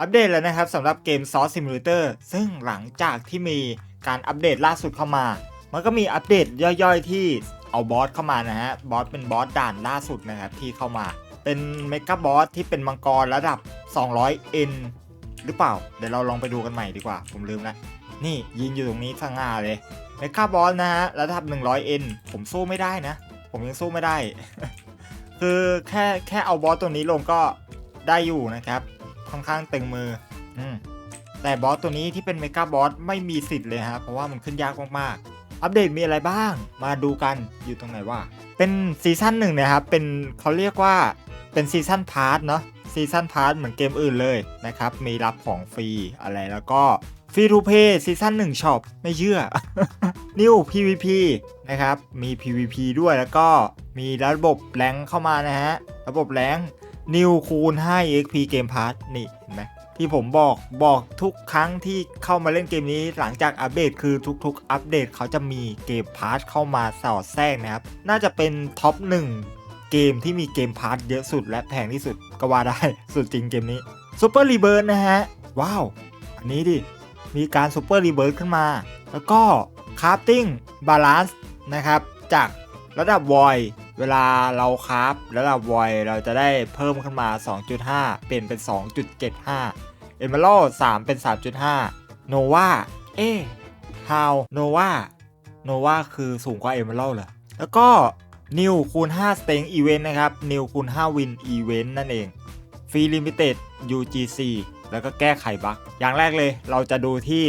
อัปเดตแล้วนะครับสำหรับเกม Source Simulator ซึ่งหลังจากที่มีการอัปเดตล่าสุดเข้ามา มันก็มีอัปเดตย่อยๆที่เอาบอสเข้ามานะฮะ บอสเป็นบอสด่านล่าสุดนะครับที่เข้ามา เป็นเมกะบอสที่เป็นมังกรระดับ 200N หรือเปล่า เดี๋ยวเราลองไปดูกันใหม่ดีกว่า ผมลืมนะนี่ยืนอยู่ตรงนี้สง่าเลยเมกะบอสนะฮะระดับ 100N ผมสู้ไม่ได้นะ ผมยังสู้ไม่ได้ คือแค่แค่เอาบอสตัวนี้ลงก็ได้อยู่นะครับ ค่อนข้างตึงมืออืมแต่บอสตัวนี้ที่เป็นเมกาบอสไม่มีสิทธิ์เลยฮะเพราะว่ามันขึ้นยากมากๆ อัปเดตมีอะไรบ้าง มาดูกันอยู่ตรงไหนว่า เป็นซีซั่นหนึ่งนะครับ เป็นเขาเรียกว่าเป็นซีซั่นพาร์ทเนาะซีซั่นพาร์ทเหมือนเกมอื่นเลยนะครับ มีรับของฟรีอะไรแล้วก็ฟรีทูเพย์ซีซั่นหนึ่งช็อปไม่เชื่อ นิว PVP นะครับ มี PVP ด้วยแล้วก็มีระบบแรงเข้ามานะฮะ ระบบแรง นิวคูณ 5 EXP Game Pass นี่เห็นไหมที่ผมบอกบอกทุกครั้งที่เข้ามาเล่นเกมนี้หลังจากอัปเดตคือทุกๆ อัปเดตเขาจะมีเกมพาร์ทเข้ามาสอดแทรกนะครับ น่าจะเป็นท็อปหนึ่งเกมที่มีเกมพาร์ทเยอะสุดและแพงที่สุดก็ว่าได้สุดจริงเกมนี้ซูเปอร์รีเบิร์นะฮะ ว้าว อันนี้ดิ มีการซูเปอร์รีเบิร์ขึ้นมา แล้วก็คราฟติ้งบาลานซ์นะครับ จากระดับวอย เวลาเราคราฟระดับวอยเราจะได้เพิ่มขึ้นมา 2.5 เปลี่ยนเป็น 2.75 เอเมอรัล3เป็น 3.5 โนวาเอ๊ฮาวโนวาโนวาคือสูงกว่าเอเมอรัลเหรอ แล้วก็นิวคูณ5 Steng Event นะครับนิวคูณ5 Win Event นั่นเองฟรีลิมิเต็ด UGC แล้วก็แก้ไขบั๊กอย่างแรกเลยเราจะดูที่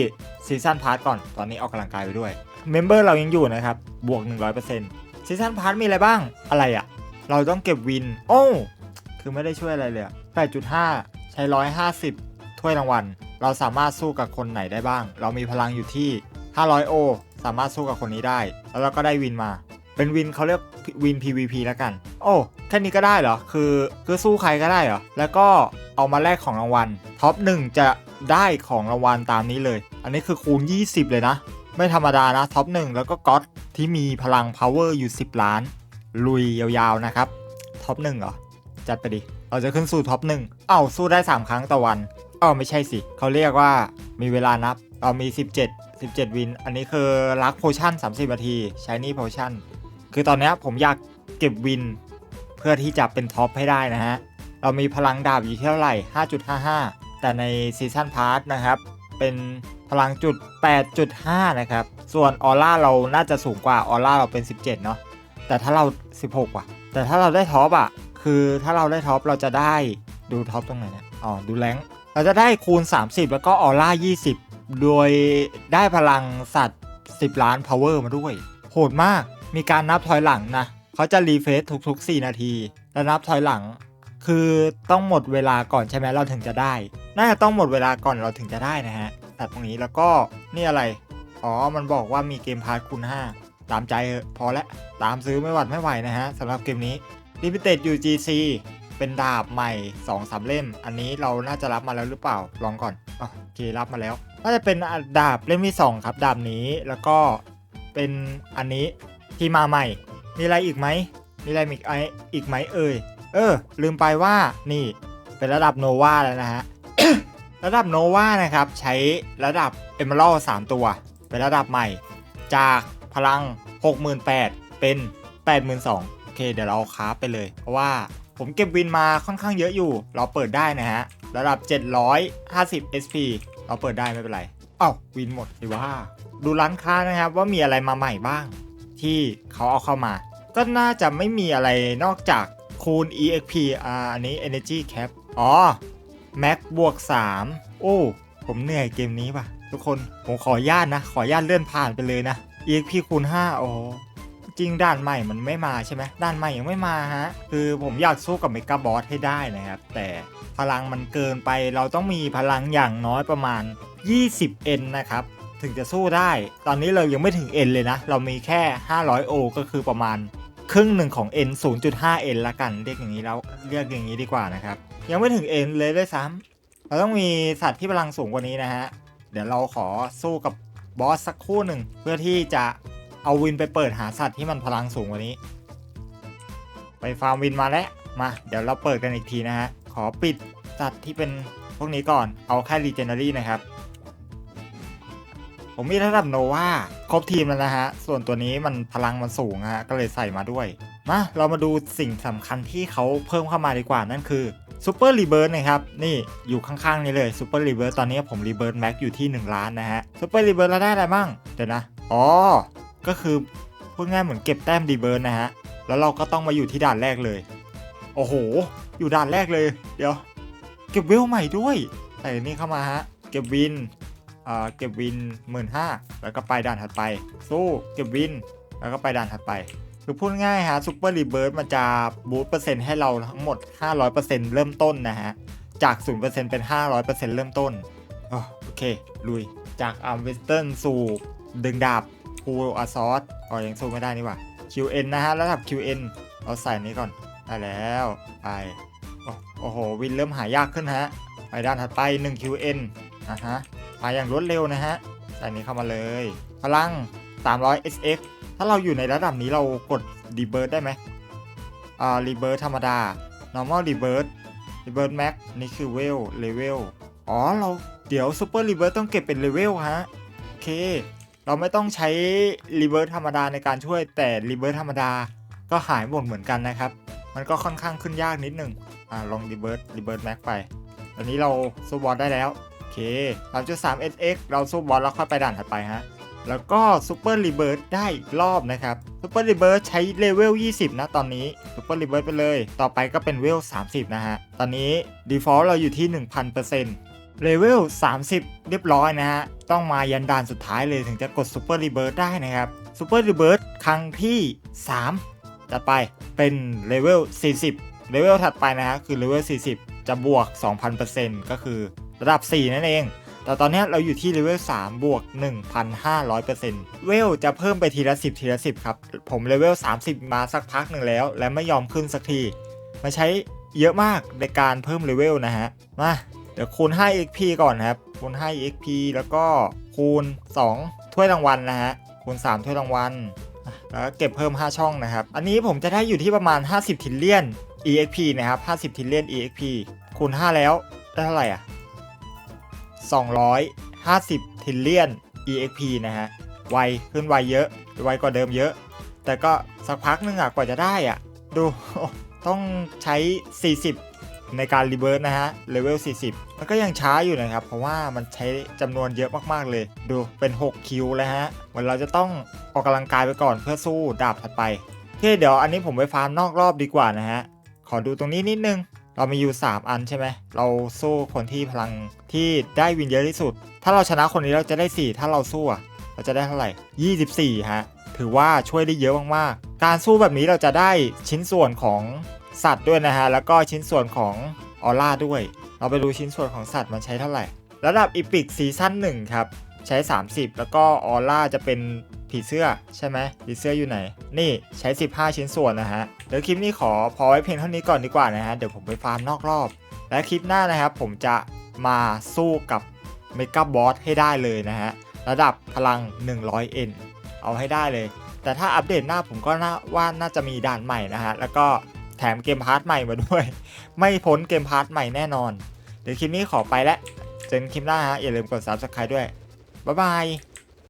ซีซันพาร์ทก่อน ตอนนี้ออกกำลังกายไปด้วย เมมเบอร์เรายังอยู่นะครับ บวก 100% ซีซันพาร์ทมีอะไรบ้าง อะไรอะ่ะเราต้องเก็บวิน โอ้คือไม่ได้ช่วยอะไรเลยอะ8.5ใช้150ถ้วยรางวัล เราสามารถสู้กับคนไหนได้บ้าง เรามีพลังอยู่ที่ 500 โอ สามารถสู้กับคนนี้ได้ แล้วเราก็ได้วินมา เป็นวินเขาเรียกวิน PVP แล้วกัน โอ้ แค่นี้ก็ได้เหรอ คือคือสู้ใครก็ได้เหรอ แล้วก็เอามาแลกของรางวัล ท็อป 1 จะได้ของรางวัลตามนี้เลย อันนี้คือคูณ 20 เลยนะ ไม่ธรรมดานะท็อป1แล้วก็ก๊อตที่มีพลัง power อยู่ 10 ล้าน ลุยยาวๆนะครับท็อป1เหรอ จัดไปดิ เราจะขึ้นสู่ท็อป1เอ้าสู้ได้ 3 ครั้งต่อวันเอ้าไม่ใช่สิ เขาเรียกว่ามีเวลานับเรามี 17 17 วิน อันนี้คือลักโพชั่น 30 นาทีใช้นี่โพชั่น คือตอนนี้ผมอยากเก็บวิน เพื่อที่จะเป็นท็อปให้ได้นะฮะ เรามีพลังดาบอยู่เท่าไหร่ 5.55 แต่ในซีซันพาร์ทนะครับ เป็น พลังจุด 8.5 นะครับ ส่วนออร่าเราน่าจะสูงกว่าออร่าเราเป็น 17 เนาะแต่ถ้าเรา 16ว่ะ แต่ถ้าเราได้ท็อปอะ คือถ้าเราได้ท็อปเราจะได้ดูท็อปตรงไหนเนี่ยอ๋อ ดูแรงค์เราจะได้คูณ 30 แล้วก็ออร่า 20 โดยได้พลังสัตว์ 10 ล้าน power มาด้วย โหดมาก มีการนับถอยหลังนะ เขาจะรีเฟซทุก ๆ 4 นาที แล้วนับถอยหลัง คือต้องหมดเวลาก่อนใช่ไหมเราถึงจะได้ น่าจะต้องหมดเวลาก่อนเราถึงจะได้นะฮะ แต่ตรงนี้แล้วก็นี่อะไร อ๋อ มันบอกว่ามีเกมพาร์ทคูณ5 ตามใจเอะพอแล้วตามซื้อไม่หวัดไม่ไหวนะฮะสำหรับเกมนี้ Limited UGC เป็นดาบใหม่2สามเล่ม อันนี้เราน่าจะรับมาแล้วหรือเปล่า ลองก่อนโอเค รับมาแล้ว น่าจะเป็นดาบเล่มที่ 2 ครับ ดาบนี้ แล้วก็เป็นอันนี้ที่มาใหม่ มีอะไรอีกไหม มีอะไรอีกไออีกไหมเอ่ย เออ ลืมไปว่านี่เป็นระดับโนวาแล้วนะฮะ ระดับโนวานะครับ ใช้ระดับเอเมอรัล3ตัว เป็นระดับใหม่ จากพลัง 68,000เป็น 82,000โอเค เดี๋ยวเราคราฟไปเลย เพราะว่าผมเก็บวินมาค่อนข้างเยอะอยู่ เราเปิดได้นะฮะ ระดับ 750 SP เราเปิดได้ไม่เป็นไร เอ้าวินหมดดีว่า ดูร้านค้านะครับว่ามีอะไรมาใหม่บ้าง ที่เขาเอาเข้ามา ก็น่าจะไม่มีอะไรนอกจากคูณ EXP อ่าอันนี้ Energy Cap อ๋อ Max บวก3โอ้ ผมเหนื่อยเกมนี้ว่ะ ทุกคน ผมขอญาตนะ ขอญาตเลื่อนผ่านไปเลยนะ EXP คูณ5โอ้จริงด่านใหม่มันไม่มาใช่ไหมด่านใหม่ยังไม่มาฮะ คือผมอยากสู้กับเมกาบอสให้ได้นะครับ แต่พลังมันเกินไปเราต้องมีพลังอย่างน้อยประมาณ 20N นะครับ ถึงจะสู้ได้ ตอนนี้เรายังไม่ถึง N เลยนะ เรามีแค่ 500 O ก็คือประมาณ ครึ่งหนึ่งของ N 0.5 N ละกัน เรียกอย่างนี้แล้วเรียกอย่างนี้ดีกว่านะครับ ยังไม่ถึง N เลยด้วยซ้ำเราต้องมีสัตว์ที่พลังสูงกว่านี้นะฮะ เดี๋ยวเราขอสู้กับบอสสักคู่หนึ่งเพื่อที่จะเอาวินไปเปิดหาสัตว์ที่มันพลังสูงกว่านี้ ไปฟาร์มวินมาแล้วมา เดี๋ยวเราเปิดกันอีกทีนะฮะ ขอปิดสัตว์ที่เป็นพวกนี้ก่อนเอาแค่ Legendary นะครับ ผมมีระดับโนวาครบทีมแล้วนะฮะ ส่วนตัวนี้มันพลังมันสูงฮะก็เลยใส่มาด้วย มาเรามาดูสิ่งสำคัญที่เขาเพิ่มเข้ามาดีกว่านั่นคือซูเปอร์รีเบิร์นะครับ นี่อยู่ข้างๆนี่เลยซูเปอร์รีเบิร์ตอนนี้ผมรีเบิร์แม็กอยู่ที่ 1 ล้านนะฮะซูเปอร์รีเบิร์เราได้อะไรบ้างเดี๋ยวนะ อ๋อ ก็คือพูดง่ายเหมือนเก็บแต้มรีเบิร์นะฮะ แล้วเราก็ต้องมาอยู่ที่ด่านแรกเลย โอ้โห อยู่ด่านแรกเลย เดี๋ยว เก็บเวลใหม่ด้วย ใส่นี่เข้ามาฮะ เก็บวิน เก็บวินหมื่นห้าแล้วก็ไปด่านถัดไป สู้เก็บวิน แล้วก็ไปด่านถัดไป คือพูดง่ายฮะซูเปอร์รีเบิร์มันจะบูตเปอร์เซ็นต์ให้เราทั้งหมด 500%เริ่มต้นนะฮะ จาก 0%เป็น 500%เริ่มต้นอ๋อโอเค ลุย จากอาร์มเวสเทิร์นสู่ดึงดาบฟูอาซอสอ๋อยังสู้ไม่ได้นี่ว่า QN นะฮะ ระดับ QN เอาใส่นี้ก่อนได้แล้ว ไปโอ้โห วินเริ่มหายากขึ้นฮะ ไปด้านถัดไป 1 QN อะฮะ มาอย่างรวดเร็วนะฮะใส่นี้เข้ามาเลย พลัง 300 SX ถ้าเราอยู่ในระดับนี้เรากด r e b i r t ได้ไหมอ่า r e b i r t ธรรมดา normal r e b i r t r e b i r t max นี่คือเวล level อ๋อเราเดี๋ยว super r e b i r t ต้องเก็บเป็น level ฮะโอเค เราไม่ต้องใช้ r e b i r t ธรรมดาในการช่วยแต่ r e b i r t ธรรมดาก็หายหมดเหมือนกันนะครับ มันก็ค่อนข้างขึ้นยากนิดนึงอ่าลอง r e b i r t r e b i r t max ไปตอนนี้เราสู้บอสได้แล้ว เค3.3 SX เราสู้บอสแล้วค่อยไปด่านถัดไปฮะ แล้วก็ซูเปอร์รีเบิร์ได้อีกรอบนะครับซูเปอร์รีเบิร์ใช้เลเวล 20 นะตอนนี้ซูเปอร์รีเบิร์ไปเลย ต่อไปก็เป็นเวล 30 นะฮะ ตอนนี้ Default เราอยู่ที่ 1000%เลเวล 30 เรียบร้อยนะฮะ ต้องมายันด่านสุดท้ายเลยถึงจะกดซูเปอร์รีเบิร์ได้นะครับซูเปอร์รีเบิร์ครั้งที่ 3 จัดไปเป็นเลเวล 40 เลเวลถัดไปนะฮะคือเลเวล 40 จะบวก 2,000%ก็คือ ระดับ 4 นั่นเอง แต่ตอนนี้เราอยู่ที่เลเวล3บวก 1,500%เวลจะเพิ่มไปทีละ 10 ทีละ 10 ครับ ผมเลเวล 30 มาสักพักหนึ่งแล้ว และไม่ยอมขึ้นสักทีมาใช้เยอะมากในการเพิ่มเลเวลนะฮะ มาเดี๋ยวคูณ 5 XP ก่อนครับคูณ 5 XP แล้วก็คูณ 2 ถ้วยรางวัลนะฮะ คูณ 3 ถ้วยรางวัล แล้วก็เก็บเพิ่ม 5 ช่องนะครับ อันนี้ผมจะได้อยู่ที่ประมาณ 50 ทิลเลียน EXP นะครับ 50 ทิลเลียน EXP คูณ 5 แล้วได้เท่าไหร่อะ 250ทิลเลียน EXP นะฮะ ไวขึ้นไวเยอะ ไวกว่าเดิมเยอะ แต่ก็สักพักนึงอะกว่าจะได้อะดู ต้องใช้ 40 ในการรีเบิร์สนะฮะ เลเวล 40 มันก็ยังช้าอยู่นะครับ เพราะว่ามันใช้จำนวนเยอะมากๆเลย ดูเป็น 6 คิวแล้วฮะ เหมือนเราจะต้องออกกำลังกายไปก่อนเพื่อสู้ดาบถัดไปโอเคเดี๋ยวอันนี้ผมไปฟาร์มนอกรอบดีกว่านะฮะ ขอดูตรงนี้นิดนึง เรามีอยู่ 3 อันใช่ไหม เราสู้คนที่พลังที่ได้วินเยอะที่สุด ถ้าเราชนะคนนี้เราจะได้ 4 ถ้าเราสู้อะเราจะได้เท่าไหร่ 24 ฮะ ถือว่าช่วยได้เยอะมากๆ การสู้แบบนี้เราจะได้ชิ้นส่วนของสัตว์ด้วยนะฮะ แล้วก็ชิ้นส่วนของออร่าด้วย เราไปดูชิ้นส่วนของสัตว์มันใช้เท่าไหร่ ระดับอีพิกซีซั่น1ครับ ใช้ 30 แล้วก็ออร่าจะเป็นผีเสื้อใช่ไหมผีเสื้ออยู่ไหน นี่ใช้ 15 ชิ้นส่วนนะฮะ เดี๋ยวคลิปนี้ขอพอไว้เพียงเท่านี้ก่อนดีกว่านะฮะ เดี๋ยวผมไปฟาร์มนอกรอบ และคลิปหน้านะครับ ผมจะมาสู้กับเมกาบอสให้ได้เลยนะฮะ ระดับพลัง 100N เอาให้ได้เลย แต่ถ้าอัปเดตหน้าผมก็น่าว่าน่าจะมีด่านใหม่นะฮะ แล้วก็แถมเกมพาร์ทใหม่มาด้วย ไม่พ้นเกมพาร์ทใหม่แน่นอน เดี๋ยวคลิปนี้ขอไปแล้ว เจอกันคลิปหน้าฮะ อย่าลืมกด subscribe ด้วย บ๊ายบาย